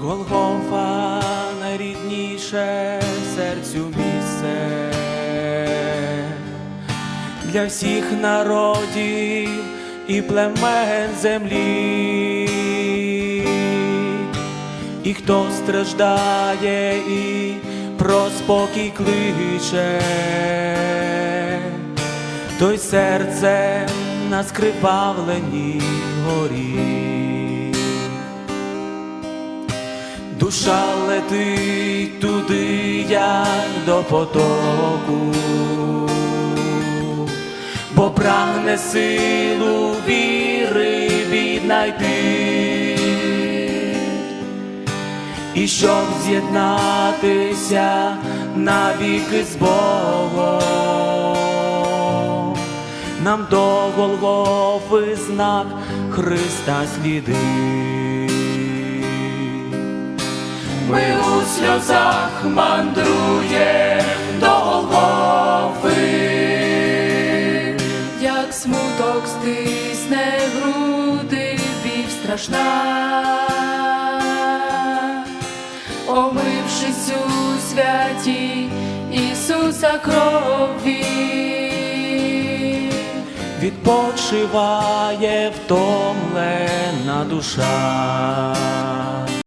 Голгофа найрідніше серцю місце. Для всіх народів і племен землі, і хто страждає і про спокій кличе, той серце на скривавленій горі. Душа летить туди, як до потоку, бо прагне силу віри віднайти, і щоб з'єднатися навіки з Богом, нам до Голгофи знак Христа сліди. Сльозах мандруєм до Голгофи. як смуток стисне груди, біль страшна, омившись у святі Ісуса крові, Відпочиває втомлена душа.